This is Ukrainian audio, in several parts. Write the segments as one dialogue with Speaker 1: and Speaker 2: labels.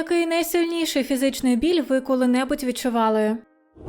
Speaker 1: Який найсильніший фізичний біль ви коли-небудь відчували?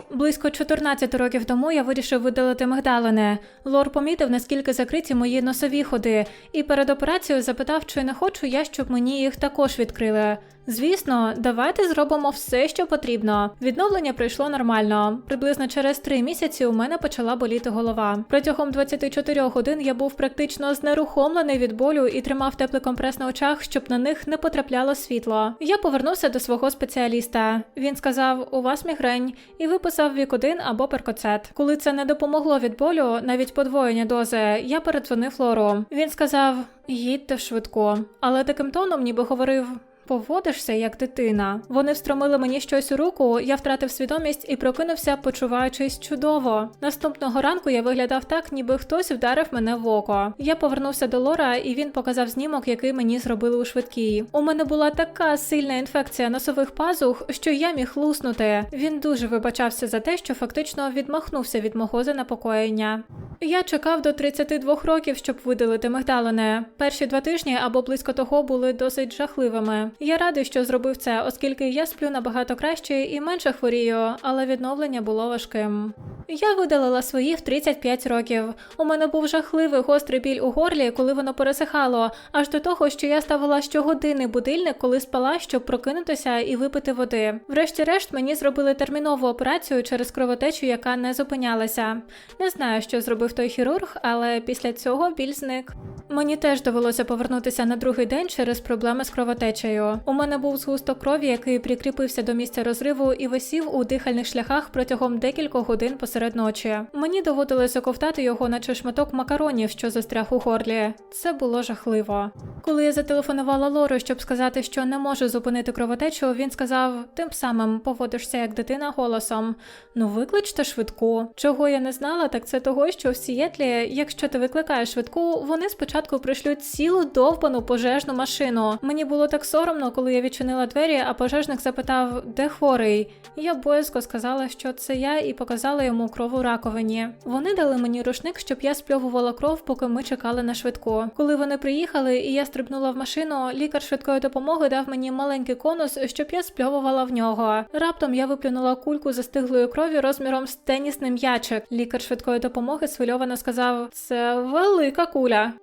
Speaker 1: Близько 14 років тому я вирішив видалити мигдалини. Лор помітив, наскільки закриті мої носові ходи, і перед операцією запитав, чи не хочу я, щоб мені їх також відкрили. Звісно, давайте зробимо все, що потрібно. Відновлення пройшло нормально. Приблизно через три місяці у мене почала боліти голова. Протягом 24 годин я був практично знерухомлений від болю і тримав теплий компрес на очах, щоб на них не потрапляло світло. Я повернувся до свого спеціаліста. Він сказав: у вас мігрень, і виписав вікодин або перкоцет. Коли це не допомогло від болю, навіть подвоєння дози, я передзвонив Лору. Він сказав: їдьте швидко, але таким тоном, ніби говорив. Поводишся як дитина. Вони встромили мені щось у руку, я втратив свідомість і прокинувся, почуваючись чудово. Наступного ранку я виглядав так, ніби хтось вдарив мене в око. Я повернувся до Лора, і він показав знімок, який мені зробили у швидкій. У мене була така сильна інфекція носових пазух, що я міг луснути. Він дуже вибачався за те, що фактично відмахнувся від мого занепокоєння. Я чекав до 32 років, щоб видалити мигдалини. Перші два тижні або близько того були досить жахливими. Я радий, що зробив це, оскільки я сплю набагато краще і менше хворію, але відновлення було важким. Я видалила свої в 35 років. У мене був жахливий гострий біль у горлі, коли воно пересихало, аж до того, що я ставила щогодинний будильник, коли спала, щоб прокинутися і випити води. Врешті-решт мені зробили термінову операцію через кровотечу, яка не зупинялася. Не знаю, що зробив той хірург, але після цього біль зник. Мені теж довелося повернутися на другий день через проблеми з кровотечею. У мене був згусток крові, який прикріпився до місця розриву і висів у дихальних шляхах протягом декількох годин посеред ночі. Мені доводилося ковтати його, наче шматок макаронів, що застряг у горлі. Це було жахливо. Коли я зателефонувала Лору, щоб сказати, що не можу зупинити кровотечу, він сказав: тим самим поводишся як дитина голосом. Ну викличте швидку. Чого я не знала, так це того, що в Сієтлі, якщо ти викликаєш швидку, вони спочатку пришлють цілу довбану пожежну машину. Мені було так соромно, коли я відчинила двері, а пожежник запитав, де хворий. Я боязко сказала, що це я, і показала йому кров у раковині. Вони дали мені рушник, щоб я спльовувала кров, поки ми чекали на швидку. Коли вони приїхали, і я стрибнула в машину, лікар швидкої допомоги дав мені маленький конус, щоб я спльовувала в нього. Раптом я виплюнула кульку застиглої крові розміром з тенісний м'ячик. Лікар швидкої допомоги схвильовано сказав: це велика куля.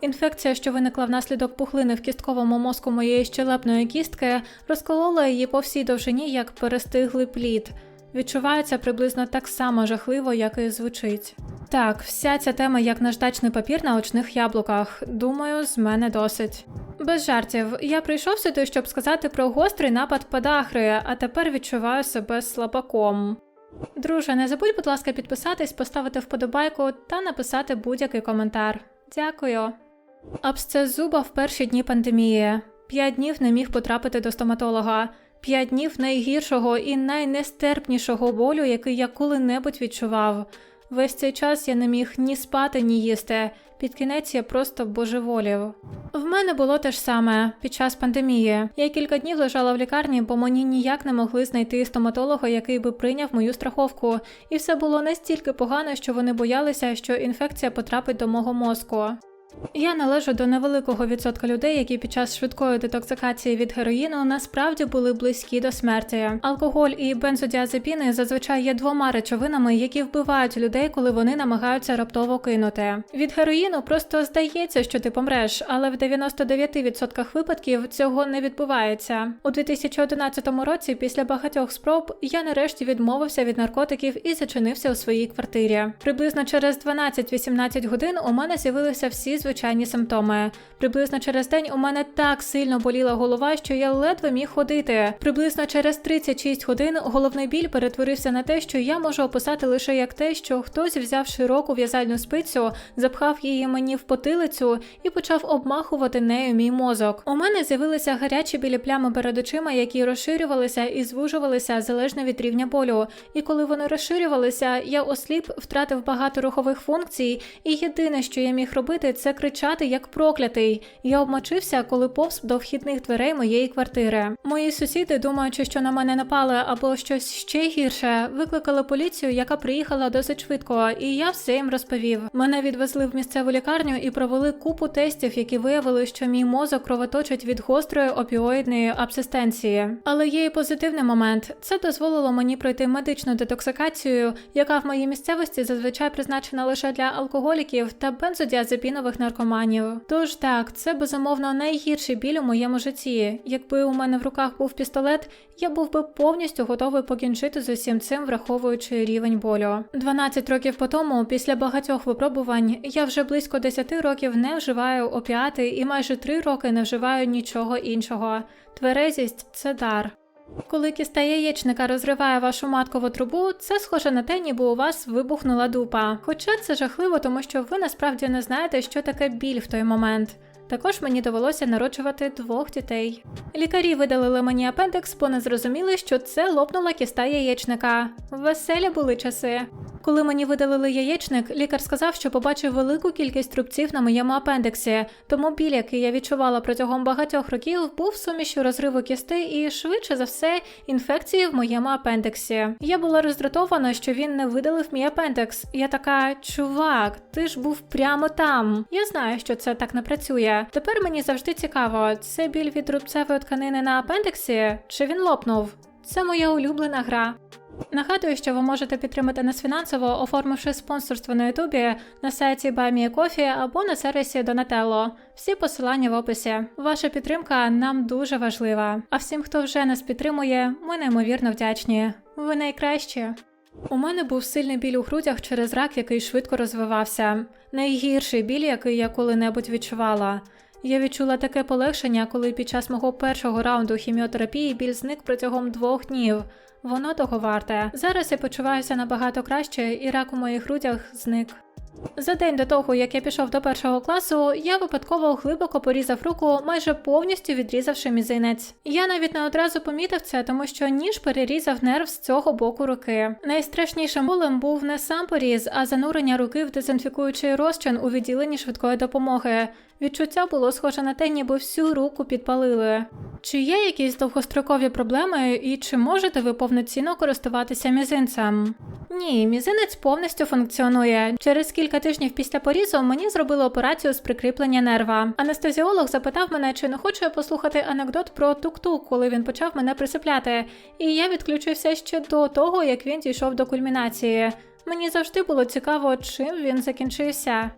Speaker 1: Інфекція, що виникла внаслідок пухлини в кістковому мозку моєї щелепної кістки, розколола її по всій довжині як перестиглий плід. Відчувається приблизно так само жахливо, як і звучить. Так, вся ця тема як наждачний папір на очних яблуках. Думаю, з мене досить. Без жартів, я прийшов сюди, щоб сказати про гострий напад подахри, а тепер відчуваю себе слабаком. Друже, не забудь, будь ласка, підписатись, поставити вподобайку та написати будь-який коментар. Дякую. Абсцес зуба в перші дні пандемії. П'ять днів не міг потрапити до стоматолога. П'ять днів найгіршого і найнестерпнішого болю, який я коли-небудь відчував. Весь цей час я не міг ні спати, ні їсти. Під кінець я просто божеволів. В мене було те ж саме під час пандемії. Я кілька днів лежала в лікарні, бо мені ніяк не могли знайти стоматолога, який би прийняв мою страховку. І все було настільки погано, що вони боялися, що інфекція потрапить до мого мозку. Я належу до невеликого відсотка людей, які під час швидкої детоксикації від героїну насправді були близькі до смерті. Алкоголь і бензодіазепіни зазвичай є двома речовинами, які вбивають людей, коли вони намагаються раптово кинути. Від героїну просто здається, що ти помреш, але в 99% випадків цього не відбувається. У 2011 році, після багатьох спроб, я нарешті відмовився від наркотиків і зачинився у своїй квартирі. Приблизно через 12-18 годин у мене з'явилися всі звичайні симптоми. Приблизно через день у мене так сильно боліла голова, що я ледве міг ходити. Приблизно через 36 годин головний біль перетворився на те, що я можу описати лише як те, що хтось взяв широку в'язальну спицю, запхав її мені в потилицю і почав обмахувати нею мій мозок. У мене з'явилися гарячі білі плями перед очима, які розширювалися і звужувалися залежно від рівня болю. І коли вони розширювалися, я осліп, втратив багато рухових функцій, і єдине, що я міг робити, це це кричати як проклятий. Я обмочився, коли повз до вхідних дверей моєї квартири. Мої сусіди, думаючи, що на мене напали або щось ще гірше, викликали поліцію, яка приїхала досить швидко, і я все їм розповів. Мене відвезли в місцеву лікарню і провели купу тестів, які виявили, що мій мозок кровоточить від гострої опіоїдної абсистенції. Але є і позитивний момент. Це дозволило мені пройти медичну детоксикацію, яка в моїй місцевості зазвичай призначена лише для алкоголіків та бензодіазепінових наркоманів. Тож так, це безумовно найгірший біль у моєму житті. Якби у мене в руках був пістолет, я був би повністю готовий покінчити з усім цим, враховуючи рівень болю. 12 років по тому, після багатьох випробувань, я вже близько 10 років не вживаю опіати і майже 3 роки не вживаю нічого іншого. Тверезість це дар. Коли кіста яєчника розриває вашу маткову трубу, це схоже на те, ніби у вас вибухнула дупа. Хоча це жахливо, тому що ви насправді не знаєте, що таке біль в той момент. Також мені довелося народжувати двох дітей. Лікарі видалили мені апендекс, бо не зрозуміли, що це лопнула кіста яєчника. Веселі були часи. Коли мені видалили яєчник, лікар сказав, що побачив велику кількість трубців на моєму апендексі, тому біль, який я відчувала протягом багатьох років, був сумішю розриву кісти і, швидше за все, інфекції в моєму апендексі. Я була роздратована, що він не видалив мій апендекс. Я така, чувак, ти ж був прямо там. Я знаю, що це так не працює. Тепер мені завжди цікаво, це біль від рубцевої тканини на апендексі, чи він лопнув? Це моя улюблена гра. Нагадую, що ви можете підтримати нас фінансово, оформивши спонсорство на Ютубі на сайті BuyMeACoffee або на сервісі Donatello. Всі посилання в описі. Ваша підтримка нам дуже важлива. А всім, хто вже нас підтримує, ми неймовірно вдячні. Ви найкращі. У мене був сильний біль у грудях через рак, який швидко розвивався. Найгірший біль, який я коли-небудь відчувала. Я відчула таке полегшення, коли під час мого першого раунду хіміотерапії біль зник протягом двох днів. Воно того варте. Зараз я почуваюся набагато краще, і рак у моїх грудях зник. За день до того, як я пішов до першого класу, я випадково глибоко порізав руку, майже повністю відрізавши мізинець. Я навіть не одразу помітив це, тому що ніж перерізав нерв з цього боку руки. Найстрашнішим болем був не сам поріз, а занурення руки в дезінфікуючий розчин у відділенні швидкої допомоги. Відчуття було схоже на те, ніби всю руку підпалили. Чи є якісь довгострокові проблеми, і чи можете ви повноцінно користуватися мізинцем? Ні, мізинець повністю функціонує. Через кілька тижнів після порізу мені зробили операцію з прикріплення нерва. Анестезіолог запитав мене, чи не хочу я послухати анекдот про тук-тук, коли він почав мене присипляти. І я відключився ще до того, як він дійшов до кульмінації. Мені завжди було цікаво, чим він закінчився.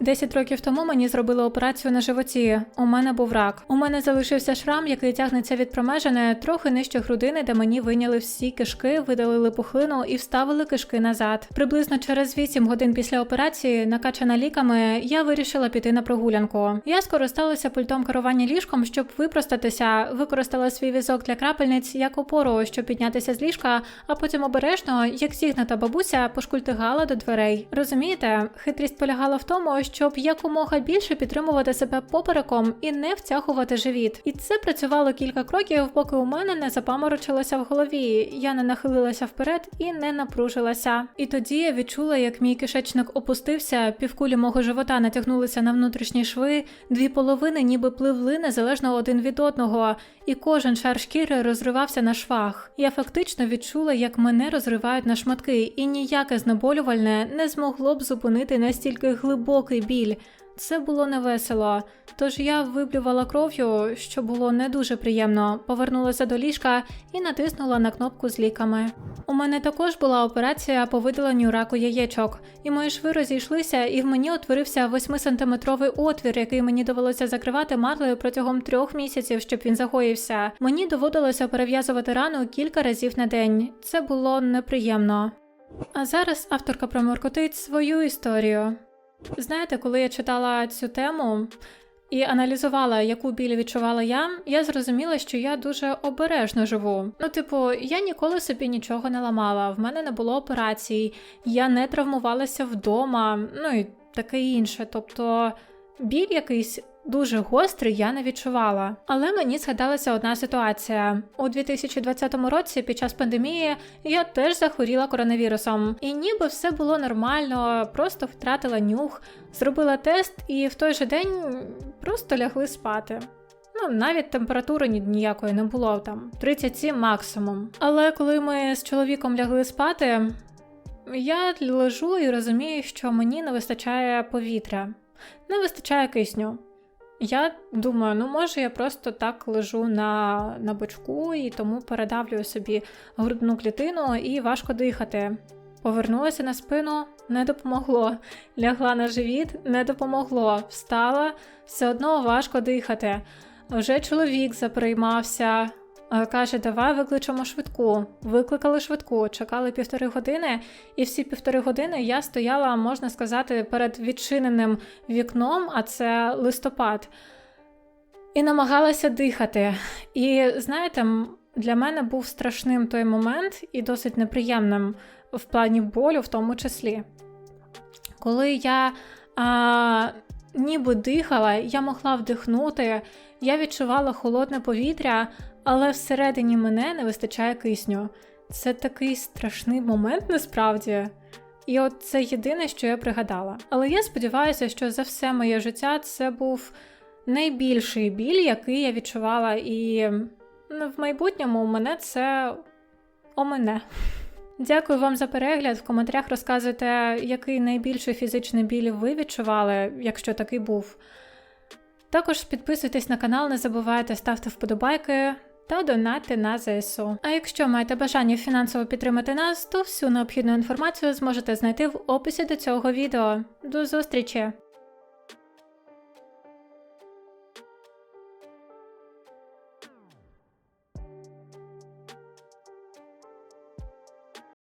Speaker 1: Десять років тому мені зробили операцію на животі. У мене був рак. У мене залишився шрам, який тягнеться від промежини, трохи нижче грудини, де мені виняли всі кишки, видалили пухлину і вставили кишки назад. Приблизно через 8 годин після операції, накачана ліками, я вирішила піти на прогулянку. Я скористалася пультом керування ліжком, щоб випростатися, використала свій візок для крапельниць як опору, щоб піднятися з ліжка, а потім обережно, як зігната бабуся, пошкультигала до дверей. Розумієте, хитрість полягала в тому, щоб якомога більше підтримувати себе попереком і не втягувати живіт. І це працювало кілька кроків, поки у мене не запаморочилося в голові. Я не нахилилася вперед і не напружилася. І тоді я відчула, як мій кишечник опустився, півкулі мого живота натягнулися на внутрішні шви, дві половини ніби пливли незалежно один від одного, і кожен шар шкіри розривався на швах. Я фактично відчула, як мене розривають на шматки, і ніяке знеболювальне не змогло б зупинити настільки глибокий біль. Це було невесело. Тож я виблювала кров'ю, що було не дуже приємно, повернулася до ліжка і натиснула на кнопку з ліками. У мене також була операція по видаленню раку яєчок, і мої шви розійшлися, і в мені утворився 8-сантиметровий отвір, який мені довелося закривати марлею протягом трьох місяців, щоб він загоївся. Мені доводилося перев'язувати рану кілька разів на день. Це було неприємно. А зараз авторка проморкотить свою історію. Знаєте, коли я читала цю тему і аналізувала, яку біль відчувала я, я зрозуміла, що я дуже обережно живу. Ну, типу, я ніколи собі нічого не ламала, в мене не було операцій, я не травмувалася вдома, ну і таке інше. Тобто біль якийсь дуже гострий я не відчувала. Але мені згадалася одна ситуація. У 2020 році, під час пандемії, я теж захворіла коронавірусом, і ніби все було нормально, просто втратила нюх, зробила тест і в той же день просто лягли спати. Ну, навіть температури ні- ніякої не було там 37 максимум. Але коли ми з чоловіком лягли спати, я лежу і розумію, що мені не вистачає повітря, не вистачає кисню. Я думаю, ну може я просто так лежу на, на бочку і тому передавлюю собі грудну клітину і важко дихати. Повернулася на спину, не допомогло. Лягла на живіт, не допомогло. Встала, все одно важко дихати. Вже чоловік заприймався. Е, Каже, давай викличемо швидку. Викликали швидку, чекали півтори години, і всі півтори години я стояла, можна сказати, перед відчиненим вікном, а це листопад, і намагалася дихати. І знаєте, для мене був страшним той момент і досить неприємним в плані болю, в тому числі. Коли я а, ніби дихала, я могла вдихнути, я відчувала холодне повітря, але всередині мене не вистачає кисню. Це такий страшний момент насправді. І от це єдине, що я пригадала. Але я сподіваюся, що за все моє життя це був найбільший біль, який я відчувала, і ну, в майбутньому мене це омене. Дякую вам за перегляд. В коментарях розказуйте, який найбільший фізичний біль ви відчували, якщо такий був. Також підписуйтесь на канал, не забувайте ставте вподобайки та донати на ЗСУ. А якщо маєте бажання фінансово підтримати нас, то всю необхідну інформацію зможете знайти в описі до цього відео. До зустрічі!